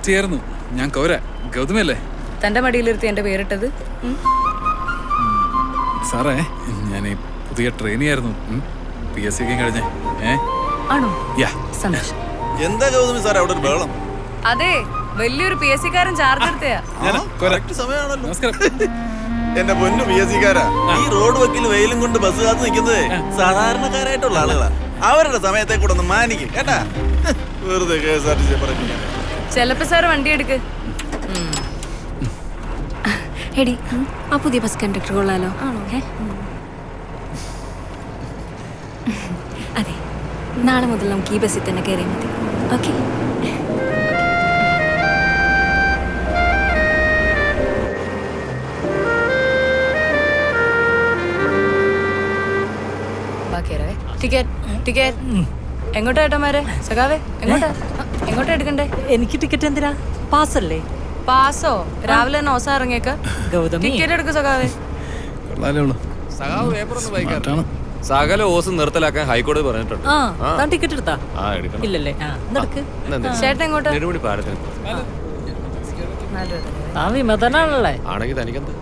Wait ചെയ്യായിരുന്നു ഞാൻ കൗര ഗൗതമല്ലേ തന്റെ മടിയിലിരുത്തി എന്റെ പേരിട്ടത്? സാറേ ഞാൻ ഈ പുതിയ ട്രെയിനി ആയിരുന്നു. പി എസ് സിക്കും കഴിഞ്ഞേ. ഏ? ആണോ? യാ. സന്തോഷം. എന്താ ഗൗതമി സാർ അവിടെ ഒരു ബഹളം? അതെ വലിയൊരു പി എസ് സിക്കാരൻ ചാർജ് എടുത്തയാ. സമയമാണല്ലോ. നമസ്കാരം. എന്റെ പൊന്നു പി എസ് സിക്കാരാ ഈ റോഡ് വക്കിൽ വെയിലും കൊണ്ട് ബസ് കാത്തു നിൽക്കുന്നത് സാധാരണക്കാരായിട്ടുള്ള ആളുകളാ. അവരുടെ സമയത്തെ കൂടെ ഒന്ന് മാനിക്കും കേട്ടാ? വെറുതെ K S R T C പറഞ്ഞു ചെലപ്പോ സാർ വണ്ടി എടുക്ക്. എടി ആ പുതിയ ബസ് കണ്ടക്ടർ കൊള്ളാലോ. ആണോ? അതെ നാളെ മുതൽ നമുക്ക് ഈ ബസ്സിൽ തന്നെ കയറിയാൽ മതി. ഓക്കെ. ടിക്കറ്റ് ടിക്കറ്റ് എങ്ങോട്ടാ ഏട്ടന്മാരെ? സഖാവേ എങ്ങോട്ടാ? എങ്ങോട്ടാ എടുക്കണ്ടേ? എനിക്ക് ടിക്കറ്റ് എന്തിനാ? പാസോ രാവിലെ തന്നെ ഓസ ഇറങ്ങിയേക്ക. ഗൗതമി. ടിക്കറ്റ് എടുക്ക് സഖാവേ. സഖാവ് പേപ്പർ ഒന്ന് സകല ഓസ് നിർത്തലാക്കാൻ ഹൈക്കോടതി പറഞ്ഞിട്ടുണ്ട്. താൻ ടിക്കറ്റ് എടുത്താ? ഇല്ലല്ലേ? ചേട്ടൻ എങ്ങോട്ട്? നെടുമുടി പാലത്തിന്. താൻ വിമതനാണല്ലേ? ആണെങ്കിൽ തനിക്കെന്ത്?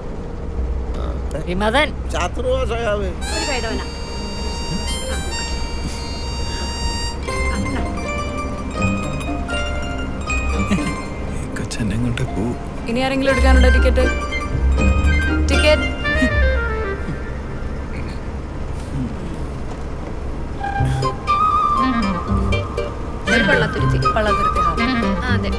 വിമതൻ. ഈ എങ്ങോട്ടേ പോ ഇനി ആരെങ്കിലും എടുക്കാനുണ്ടോ ടിക്കറ്റ്? ടിക്കറ്റ്? പള്ളത്തുരുത്തി പള്ളത്തുരുത്തി അതെ.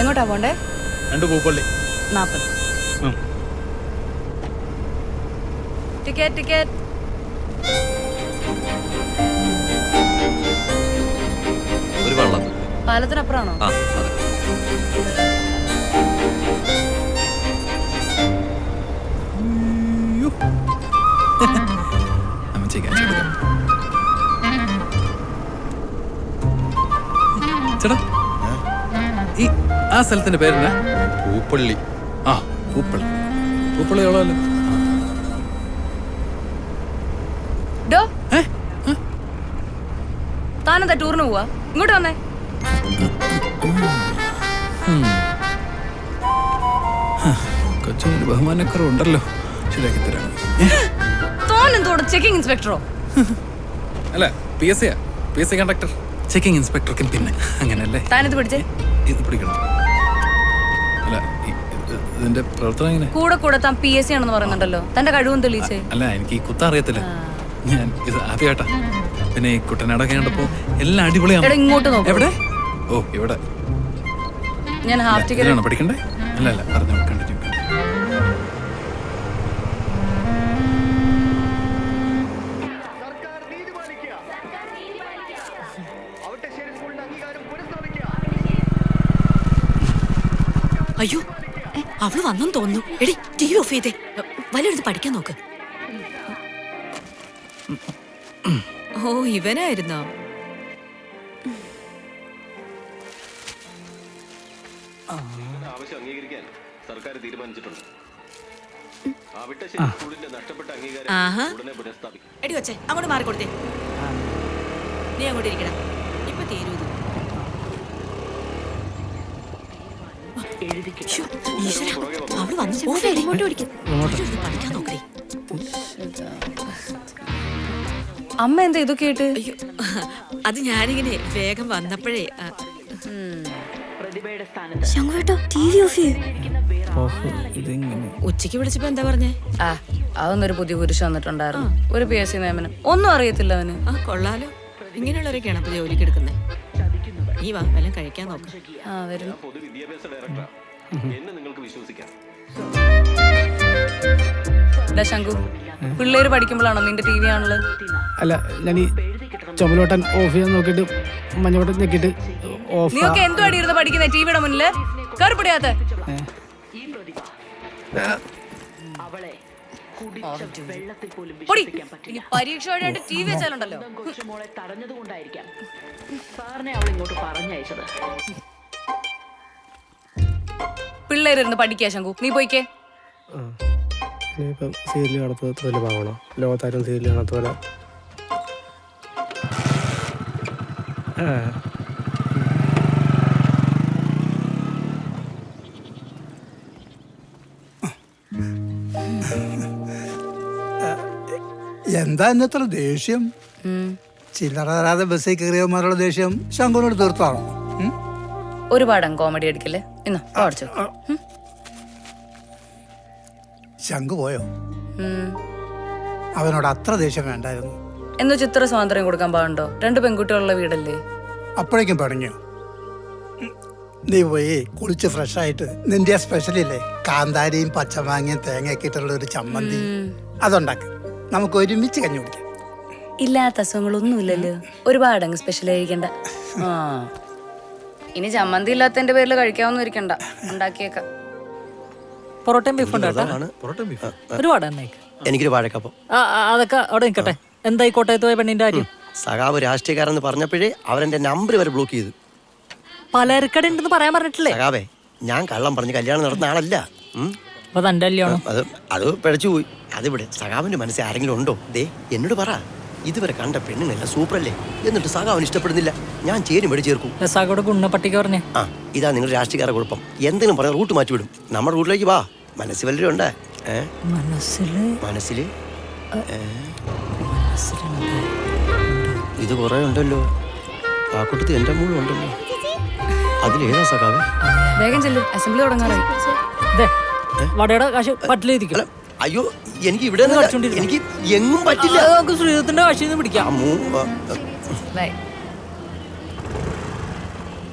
എങ്ങോട്ടാ പോണ്ടേ? രണ്ട് പൂപ്പള്ളി. നാപ്പത്. ടിക്കറ്റ് ടിക്കറ്റ് ഒരു വള്ളം. പാലത്തിനപ്പുറമാണോ? ആ അതെ. ചേട്ടാ ഈ ആ സ്ഥലത്തിന്റെ പേരെന്നാ? പൂപ്പള്ളി. ആ പൂപ്പള്ളി. പൂപ്പള്ളി എവിടെയല്ലോ ഡോ ഏ താനെന്താ ടൂറിന് പോവാ ഇങ്ങോട്ട് വന്നേ. കൊച്ചിനൊരു ബഹുമാനക്കുറവുണ്ടല്ലോ. ശരിയാക്കി തരാം. എന്തോട് ചെക്കിംഗ് ഇൻസ്പെക്ടറോ അല്ല പി എസ് സിയാ P S C conductor checking ഇൻസ്പെക്ടർക്കും പിന്നെ അങ്ങനെയല്ലേ താനിത് പിടിച്ചേ ഇത് പിടിക്കണം അല്ല ഇത് ഇതിന്റെ പ്രവർത്തനം എങ്ങനെ? കൂടെ കൂടെ താൻ പി എസ് സി ആണെന്ന് പറയുന്നുണ്ടല്ലോ തന്റെ കഴിവും തെളിയിച്ചേ. അല്ല എനിക്ക് ഈ കുത്ത അറിയത്തില്ല. ഞാൻ ഇത് ആദ്യമായിട്ടാ. പിന്നെ ഈ കുട്ടനാടൊക്കെ കണ്ടപ്പോ എല്ലാം അടിപൊളിയാണ്? എടാ ഇങ്ങോട്ട് നോക്ക്. എവിടെ? ഓ ഇവിടെ. ഞാൻ ഹാഫ് ടിക്കറ്റ് ഇതിലാണോ പഠിക്കണ്ടേ? അല്ല അല്ല പറഞ്ഞു കണ്ടിന്യൂ അയ്യോ അവൾ വന്നെന്ന് തോന്നുന്നു. എടി ടി വി ഓഫ് ചെയ്തേ. വല്ലയിടത്ത് പഠിക്കാൻ നോക്ക്. ഓ ഇവനായിരുന്നോ? തീരുമാനിച്ചിട്ടുണ്ട്. ആഹാ. എടി കൊച്ചേ അങ്ങോട്ട് മാറിക്കൊടുത്തേ നീ അങ്ങോട്ട് ഇരിക്കണം. ഇപ്പൊ തീരൂ ഇത്. ശ്ശോ, ഈശ്വരാ, അവൾ വന്നു ഇങ്ങോട്ട് പഠിക്കാൻ അമ്മ എന്താ ഇതൊക്കെ ആയിട്ട്? അയ്യോ അത് ഞാനിങ്ങനെ വേഗം വന്നപ്പോഴേ ആ, ശങ്കുവേട്ടോ ടി വി ഓഫ് ചെയ്യ്. ഉച്ചയ്ക്ക് വിളിച്ചപ്പോ എന്താ പറഞ്ഞേ? ആ അതൊന്നൊരു പുതിയ പുരുഷൻ വന്നിട്ടുണ്ടായിരുന്നു. ഒരു പി എസ് സി നിയമനം. ഒന്നും അറിയത്തില്ല അവന്. ആ കൊള്ളാലോ. ഇങ്ങനെയുള്ളവരൊക്കെയാണ് അപ്പൊ ജോലിക്ക് എടുക്കുന്നത് നീ വാ വല്ലതും കഴിക്കാൻ നോക്ക്. ആ വരുന്നു. ഡാ ശങ്കു പിള്ളേര് പഠിക്കുമ്പോഴാണോ നിന്റെ ടി വി ആണുള്ളത് അല്ല ഞാൻ ഈ ചുമലോട്ടൻ ഓഫ് ചെയ്യാൻ നോക്കിയിട്ട് മഞ്ഞോട്ടൻ ഞെക്കിയിട്ട് ഓഫ് നീയൊക്കെ എന്തോ അടിയിരുന്ന് വിയുടെ ടിവിയുടെ മുന്നിൽ കയറിപ്പിടിയാത്ത പൊടി. ഇനി പരീക്ഷ വഴിയായിട്ട് ടി വി വെച്ചാലുണ്ടല്ലോ. കൊച്ചുമോളെ തടഞ്ഞതുകൊണ്ടായിരിക്കാം സാറിനെ അവൾ ഇങ്ങോട്ട് പറഞ്ഞയച്ചത്. പിള്ളേരിരുന്ന് പഠിക്കാ ശങ്കു നീ പോയിക്കേ. ഇനിയിപ്പം സീരിയൽ കാണാത്ത ലോകത്താരും സീരിയൽ കാണാത്ത പോലെ. ആ. എന്താ എന്നത്ര ദേഷ്യം? ചില്ലറ തരാതെ ബസ്സിൽ കയറിയവന്മാരുടെ ദേഷ്യം ശങ്കുനോട് തീർത്താണോ? ഒരുപാട് കോമഡി അടിക്കല്ലേ? ഇന്നോ ശംഖു പോയോ? അവനോട് അത്ര ദേഷ്യം വേണ്ടായിരുന്നു. എന്ന് ചിത്ര സ്വാതന്ത്ര്യം കൊടുക്കാൻ പാടുണ്ടോ? രണ്ട് പെൺകുട്ടികളുള്ള വീടല്ലേ? അപ്പോഴേക്കും പറഞ്ഞു നീ പോയി കുളിച്ച് ഫ്രഷ് ആയിട്ട് നിന്റെ സ്പെഷ്യലില്ലേ കാന്താരിയും പച്ചമാങ്ങയും തേങ്ങയൊക്കെ ഇട്ടുള്ള ഒരു ചമ്മന്തി. അതുണ്ടാക്ക്. നമുക്ക് ഒരുമിച്ച് കഞ്ഞി കുടിക്കാം. ഇല്ലാത്ത അസുഖങ്ങളൊന്നും ഇല്ലല്ലോ ഒരുപാട് അങ്ങ് സ്പെഷ്യൽ കഴിക്കണ്ട ആ. ഇനി ചമ്മന്തി ഇല്ലാത്തതിന്റെ പേരിൽ കഴിക്കാവുന്ന ഇരിക്കണ്ട. ഉണ്ടാക്കിയേക്കാം. പൊറോട്ടയും ബീഫ് ഉണ്ട് കേട്ടോ ഒരുപാട് എന്നേക്ക് എനിക്കൊരു വാഴക്കപ്പം. ആ ആ, അതൊക്കെ അവിടെ നിൽക്കട്ടെ. എന്തായി കോട്ടയത്ത് പോയ പെണ്ണിന്റെ കാര്യം? സഖാവ് രാഷ്ട്രീയക്കാരെന്ന് പറഞ്ഞപ്പോഴേ അവരെന്റെ നമ്പർ വരെ ബ്ലോക്ക് ചെയ്തു. പലചരക്കട ഉണ്ടെന്ന് പറയാൻ പറഞ്ഞിട്ടില്ലേ? സഖാവേ ഞാൻ കള്ളം പറഞ്ഞ് കല്യാണം നടന്ന ആളല്ല. ഉം. അപ്പൊ തന്റെ കല്യാണം അത് അത് പിഴച്ചു പോയി. അതിവിടെ സഖാവിന്റെ മനസ്സിൽ ആരെങ്കിലും ഉണ്ടോ? ദേ എന്നോട് പറ. ഇതുവരെ കണ്ട പെണ്ണിനല്ല സൂപ്പറല്ലേ എന്നിട്ട് സഖാവിന് ഇഷ്ടപ്പെടുന്നില്ല. ഞാൻ ചേരും വെടി ചേർക്കും. ഗുണ പട്ടിക പറഞ്ഞേ. ആ ഇതാ നിങ്ങൾ രാഷ്ട്രീയക്കാരെ കുഴപ്പം. എന്തിനും പറഞ്ഞ റൂട്ട് മാറ്റിവിടും നമ്മുടെ റൂട്ടിലേക്ക് വാ. മനസ്സിൽ വല്ലരും ഉണ്ട്? മനസ്സിൽ? മനസ്സിൽ ഇത് കുറെ ഉണ്ടല്ലോ. ആ കൂട്ടത്തിൽ എന്റെ മുഴുവൻ ഉണ്ടല്ലോ. അതിലേതാ സഖാവ്? വേഗം ചെല്ലു. അസംബ്ലി തുടങ്ങാറായി. വടയുടെ കാശ് പട്ടിലിരിക്കും. അയ്യോ എനിക്ക് ഇവിടെ എനിക്ക് എങ്ങും പറ്റില്ല. നമുക്ക് ശ്രീധത്തിന്റെ കാശിൽ നിന്ന് ആ പിടിക്കാം മൂ ആ, ബൈ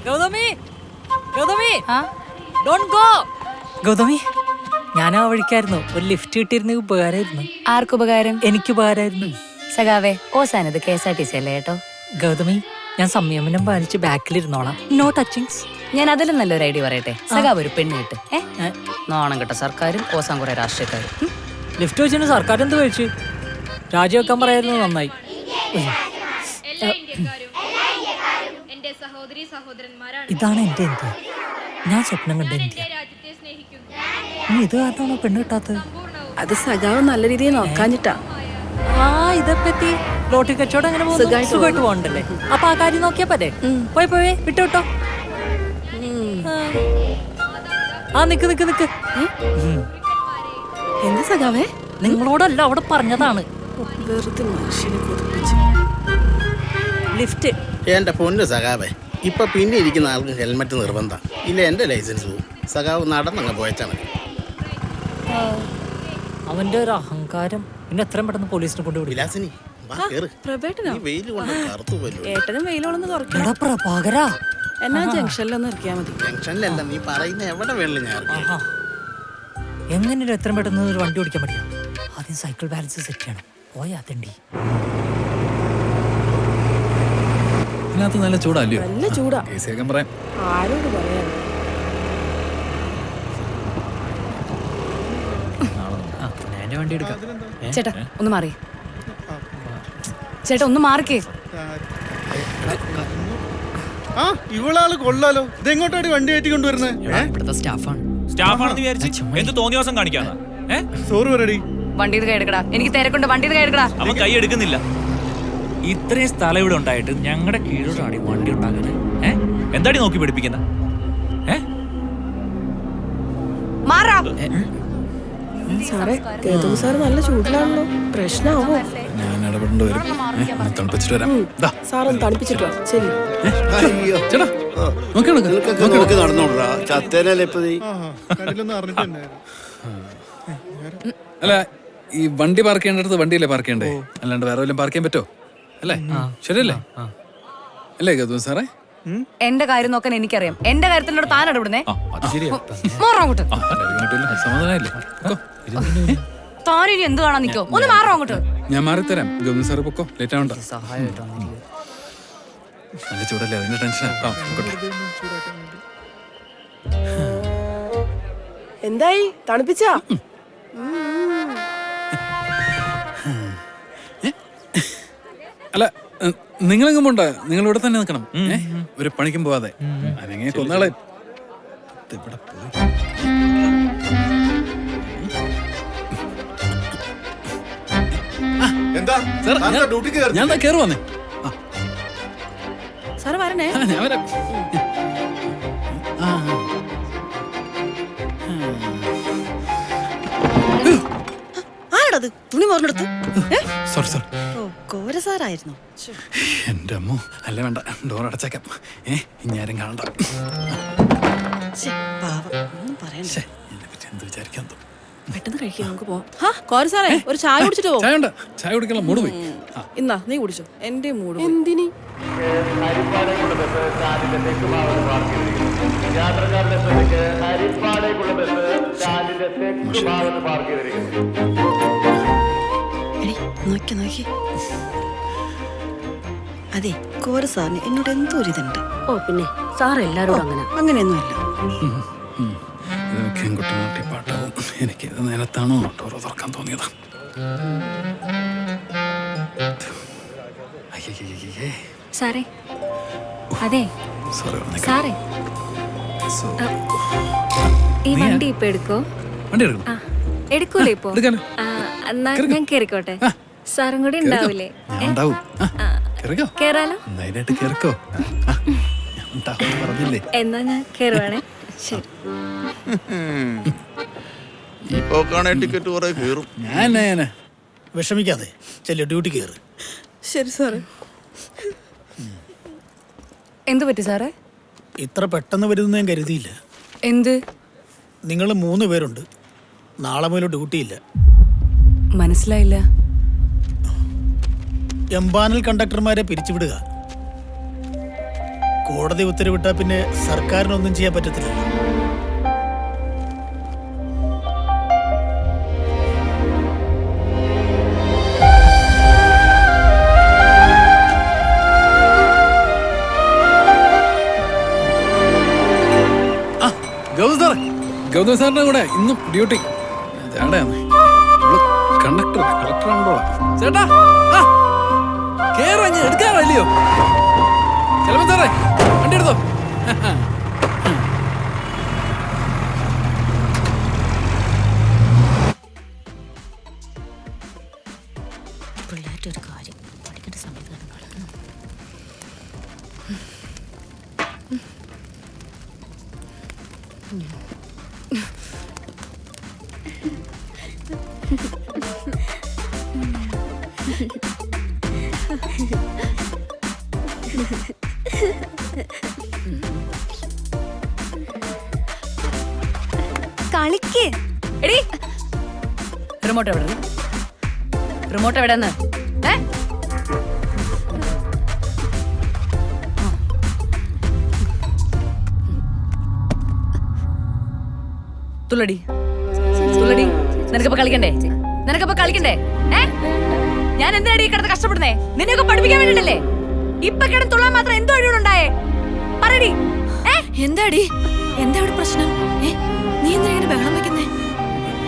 ഗൗതമി ഗൗതമി ആ? ഡോണ്ട് ഗോ ഗൗതമി ഞാൻ ആ വഴിക്കായിരുന്നു. ഒരു ലിഫ്റ്റ് കിട്ടിയിരുന്നെങ്കിൽ ഉപകാരമായിരുന്നു. ആർക്കുപകാരം എനിക്ക് ഉപകാരമായിരുന്നു. സഖാവേ ഓസാനത് K S R T C അല്ലേ കേട്ടോ? ഗൗതമി ഞാൻ സംയമനം പാലിച്ച് ബാക്കിലിരുന്നോളാം. നോ ടച്ചിങ്സ് ഞാൻ അതിലും നല്ലൊരു ഐഡിയ പറയട്ടെ. സഖാവ് ഒരു പെണ്ണ് കിട്ട്. ഏ? നോണം കെട്ട. സർക്കാരും ഓസാൻ കുറെ രാഷ്ട്രീയക്കാരും. ലിഫ്റ്റ് വെച്ചിട്ട് സർക്കാർ എന്ത് കഴിച്ചു? രാജിവെക്കാൻ പറയായിരുന്നു നന്നായി. ഇതാണ് എന്റെ ഇന്ത്യ. ഞാൻ സ്വപ്നം കണ്ട ഇന്ത്യ. നീ ഇത് കാരണമാണോ പെണ്ണ് കിട്ടാത്തത്? അത് സജാവ് നല്ല രീതിയിൽ നോക്കാഞ്ഞിട്ടാ. ആ ഇതെപ്പറ്റി ലോട്ടി കച്ചവടം അങ്ങനെ പോകുന്നു. സുഖമായിട്ട് പോകണ്ടല്ലേ? അപ്പൊ ആ കാര്യം നോക്കിയാ പോരെ? പോയി പോയി വിട്ടു വിട്ടോ. ആ നിക്ക് നിക്ക് നിക്ക്. എന്ത് സഖാവേ? നിങ്ങളോടല്ല അവിടെ പറഞ്ഞതാണ്. വെറുതെ മനുഷ്യനെ കൊതിപ്പിച്ചു. ലിഫ്റ്റ് എന്റെ പൊന്നു സഖാവേ ഇപ്പൊ പിന്നെ ഇരിക്കുന്ന ആൾക്ക് ഹെൽമെറ്റ് നിർബന്ധം. ഇല്ല എന്റെ ലൈസൻസ് പോവും. സഖാവ് നടന്നങ്ങ് പോയച്ചാ മതി. അവന്റെ ഒരു അഹങ്കാരം. പിന്നെ എത്രയും പെട്ടെന്ന് പോലീസിനെ കൊണ്ടുവിടില്ല വിലാസിനി വാ കേറ്. പ്രഭേട്ടനോ? വെയിൽ കൊണ്ട് കറുത്തു പോലും ഏട്ടനും വെയിലോളൊന്ന് കുറയ്ക്കണം പ്രഭാകരാ. എന്നാ ജംഗ്ഷനിലൊന്ന് ഇറക്കിയാ മതി. ജംഗ്ഷനിലല്ല നീ പറയുന്ന എവിടെ വേണല്ലോ ഞാൻ ഇറക്കാം. ആഹാ. എത്രയും പെട്ടെന്ന് ഒരു വണ്ടി ഓടിക്കാൻ പറ്റില്ല ആദ്യം സൈക്കിൾ ബാലൻസ് സെറ്റ് ചെയ്യണം. പോയാ തണ്ടി ഇതിനകത്ത് നല്ല ചൂടല്ലയോ? നല്ല ചൂടാ. കേസേക്കാൻ പറയാം. ആരോട് പറയാൻ ആ ഞാൻ വണ്ടി എടുക്കാം. ചേട്ടാ ഒന്ന് മാറി. ചേട്ടാ ഒന്ന് മാറിക്കേ. ആ ഇവളാൾ കൊള്ളാലോ. ഇതെങ്ങോട്ടാണ് വണ്ടി കയറ്റി കൊണ്ടുവരുന്നത് ഇവിടുത്തെ സ്റ്റാഫാണ്. സ്റ്റാഫാണെന്ന് വിചാരിച്ച് എന്ത് തോന്നിയ ദിവസം കാണിക്കാന്നാ? ഏ? സോറി പറയടി. വണ്ടി കൈയെടുക്കടാ എനിക്ക് തിരക്കുണ്ട്. വണ്ടി കൈയെടുക്കടാ അവൻ കൈ എടുക്കുന്നില്ല. ഇത്രയും സ്ഥലം ഇവിടെ ഉണ്ടായിട്ട് ഞങ്ങളുടെ കീഴോടാണ് ഈ വണ്ടി ഉണ്ടാക്കുന്നത്. ഏ? എന്താടി നോക്കി പിടിപ്പിക്കുന്ന? സാറേ കേതു സാറ് നല്ല ചൂടിലാണല്ലോ. പ്രശ്നമാവോ ഇടപെടേണ്ടി വരും. ഒന്ന് തണുപ്പിച്ചിട്ട് വരാം. ദാ, സാറൊന്ന് തണുപ്പിച്ചിട്ടോ ശരി. ചേട്ടാ നോക്കി നടക്ക്. നോക്കി നടക്ക്. നടന്നോടാ ചത്തേനല്ലേ ഇപ്പൊ നീ? അല്ല ഈ വണ്ടി പാർക്ക് ചെയ്യേണ്ടടുത്ത് വണ്ടിയല്ലേ പാർക്ക് ചെയ്യണ്ടേ? അല്ലാണ്ട് വേറെ വല്ലതും പാർക്ക് ചെയ്യാൻ പറ്റോ? അല്ലേ? ശരിയല്ലേ? അല്ലേ ഗൗതം സാറേ? എന്റെ കാര്യം നോക്കാൻ എനിക്കറിയാം. എന്റെ കാര്യത്തിനോട് താൻ ഇടപെടുന്നേ ആ അത് ശരിയാ. മാറാ അങ്ങോട്ട് ആ എല്ലാവരും കിട്ടില്ല സമാധാനമായില്ലേ പൊക്കോ. താൻ ഇനി എന്ത് കാണാൻ നിൽക്കോ? ഒന്ന് മാറോ അങ്ങോട്ട്? ഞാൻ മാറിത്തരാം. ഗൗതം സാറ് പൊക്കോ ലേറ്റ് ആവണ്ട. നല്ല ചൂടല്ലേ? അതിന്റെ ടെൻഷൻ എന്തായി? തണുപ്പിച്ചാ? അല്ല നിങ്ങളെങ്ങും പോണ്ട. നിങ്ങൾ ഇവിടെ തന്നെ നിൽക്കണം? ഒരു പണിക്കും പോവാതെ. അനങ്ങനെ കൊന്നാളെ. ഇവിടെ പോയി. സാർ ഞാൻ- ഞാൻ കയറി വന്നേ? സാർ വരണേ? ആ, ഞാൻ വരാം. ആ, ആ. ആരാടത്? തുണി മോറിനെടുത്ത്? Sorry sorry. ഓ കോര സാറായിരുന്നു. എന്റെ അമ്മ അല്ല വേണ്ട ഡോർ അടച്ചേക്കാം. ഏ ഇനി ആരും കാണണ്ട. ശ്ശെ, പാവം. ഒന്നും പറയണ്ട. ശ്ശേ, ഇതിനെപ്പറ്റി എന്ത് വിചാരിക്കാൻ തോന്നും? പെട്ടെന്ന് കഴിക്കാം നമുക്ക് പോവാം. ഹാ കോര സാറേ ഒരു ചായ കുടിച്ചിട്ട് ചായ ഉണ്ട്. ചായ കുടിക്കാനുള്ള മൂട് പോയി. ആ. ഇന്നാ നീ കുടിച്ചോ. എന്റെ മൂഡ് എന്തിനി? എടി നോക്കി നോക്കി. അതെ കോര സാറിന് എന്നോട് എന്തോ ഒരു ഇതുണ്ട്. ഓ പിന്നെ സാർ എല്ലാരോടും അങ്ങനെ. അങ്ങനെയൊന്നുമല്ല. ഇത് പാട്ടാവും എനിക്ക് നേരത്താണോ ഡോർ തുറക്കാൻ തോന്നിയതാ. സാറേ. അതെ. സാറേ ഈ വണ്ടി ഇപ്പൊ എടുക്കോ? വണ്ടി എടുക്കൂലേ ഇപ്പൊ? ഞാൻ കേറിക്കോട്ടെ സാറും കൂടി ഉണ്ടാവൂലേ? കേറിക്കോ കേറാലോ. എന്നാ ഞാൻ കേറുവാണേ ശരി. ഈ പോക്കാണെ ടിക്കറ്റ് കുറെ കീറും ഞാൻ ഞാൻ വിഷമിക്കാതെ. ചെല്ലു ഡ്യൂട്ടി കയറ്. ശരി സാറേ എന്തു പറ്റി സാറേ? ഇത്ര പെട്ടെന്ന് വരുന്ന ഞാൻ കരുതിയില്ല. എന്ത്? നിങ്ങൾ മൂന്ന് പേരുണ്ട്. നാളെ മുതൽ ഡ്യൂട്ടിയില്ല മനസ്സിലായില്ല. എംപാനൽ കണ്ടക്ടർമാരെ പിരിച്ചുവിടുക. കോടതി ഉത്തരവിട്ടാൽ പിന്നെ സർക്കാരിനൊന്നും ചെയ്യാൻ പറ്റത്തില്ലല്ലോ. ഗൗതം സാറിന്റെ കൂടെ ഇന്നും ഡ്യൂട്ടി. കണ്ടക്ടർ ചേട്ടാ കേറ് അങ്ങ് എടുക്കാറല്ലയോ? വണ്ടി എടുത്തോ? കളിക്ക്. എടി. റിമോട്ട് എവിടെ റിമോട്ട് എവിടെ ഏ? തുള്ളടി. തുള്ളടി. നിനക്കപ്പോ കളിക്കണ്ടേ? നിനക്കപ്പോ കളിക്കണ്ടേ? ഏ? ഞാൻ എന്തിനാടി ഈ കിടന്ന് കഷ്ടപ്പെടുന്നേ? നിന്നെയൊക്കെ പഠിപ്പിക്കാൻ വേണ്ടിട്ടല്ലേ ഇപ്പൊ കിടന്ന് തുള്ളാൻ മാത്രം എന്തോ അഴിവുണ്ടായേ പറയടി. എന്താടി? എന്താ ഇവിടെ പ്രശ്നം? നീ എന്തിനാ ഇങ്ങനെ ബഹളം വെക്കുന്നേ?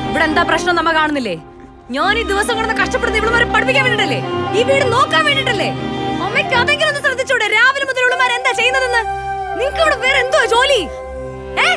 ഇവിടെ എന്താ പ്രശ്നം നമ്മ കാണുന്നില്ലേ? ഞാൻ ഈ ദിവസം കിടന്ന് കഷ്ടപ്പെടുന്ന ഇവളുമാരെ പഠിപ്പിക്കാൻ വേണ്ടിട്ടല്ലേ ഈ വീട് നോക്കാൻ വേണ്ടിട്ടല്ലേ അമ്മയ്ക്ക് അതെങ്കിലും ഒന്ന് ശ്രദ്ധിച്ചൂടെ? രാവിലെ മുതൽ ഇവളുമാർ എന്താ ചെയ്യുന്നതെന്ന്? നിങ്ങൾക്ക് ഇവിടെ വേറെ എന്തോ ജോലി? ഏ?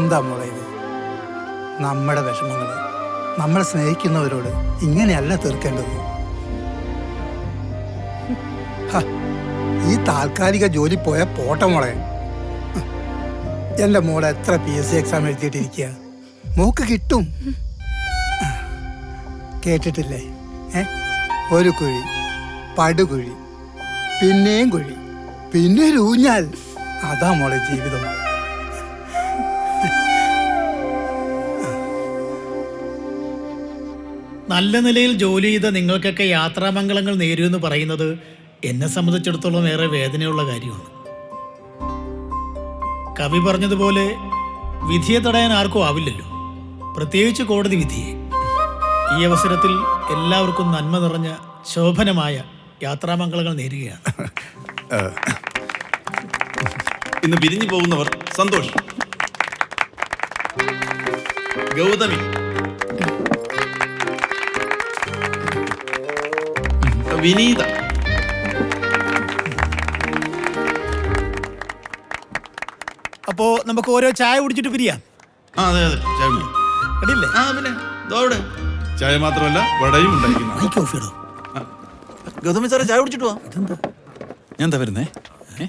എന്താ മോളെ ഇത്? നമ്മുടെ വിഷമങ്ങൾ നമ്മളെ സ്നേഹിക്കുന്നവരോട് ഇങ്ങനെയല്ല തീർക്കേണ്ടത്. ഈ താൽക്കാലിക ജോലി പോയ പോട്ട മോളെ. എന്റെ മോളെ എത്ര പി എസ് സി എക്സാം എഴുതിയിട്ടിരിക്കുക മോക്ക് കിട്ടും. കേട്ടിട്ടില്ലേ? ഏ ഒരു കുഴി പടുകുഴി പിന്നെയും കുഴി പിന്നെ ഒരു ഊഞ്ഞാൽ. അതാ മോളെ ജീവിതം. നല്ല നിലയിൽ ജോലി ചെയ്ത നിങ്ങൾക്കൊക്കെ യാത്രാമംഗളങ്ങൾ നേരുമെന്ന് പറയുന്നത് എന്നെ സംബന്ധിച്ചിടത്തോളം ഏറെ വേദനയുള്ള കാര്യമാണ്. കവി പറഞ്ഞതുപോലെ വിധിയെ തടയാൻ ആർക്കും ആവില്ലല്ലോ. പ്രത്യേകിച്ച് കോടതി വിധിയെ. ഈ അവസരത്തിൽ എല്ലാവർക്കും നന്മ നിറഞ്ഞ ശോഭനമായ യാത്രാമംഗളങ്ങൾ നേരുകയാണ്. ഇന്ന് പിരിഞ്ഞു പോകുന്നവർ സന്തോഷം. ഗൗതമി. വിനീത. അപ്പോ നമുക്ക് ഓരോ ചായ കുടിച്ചിട്ട് പിരിയാം. ആ അതെ അതെ. ചായ കുടി. അടിയില്ലേ ആ പിന്നെ ദോ അവിടെ. ചായ മാത്രമല്ല വടയും ഉണ്ടായിരിക്കുന്നു. കോഫി ഇടും ഗൗതമി സാറേ ചായ കുടിച്ചിട്ട് പോവാ ഞാൻ എന്താ വരുന്നേ? ഏ?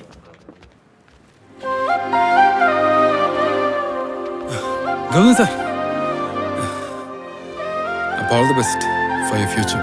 ഗൗതം സാർ. അപ്പോൾ all the best for your future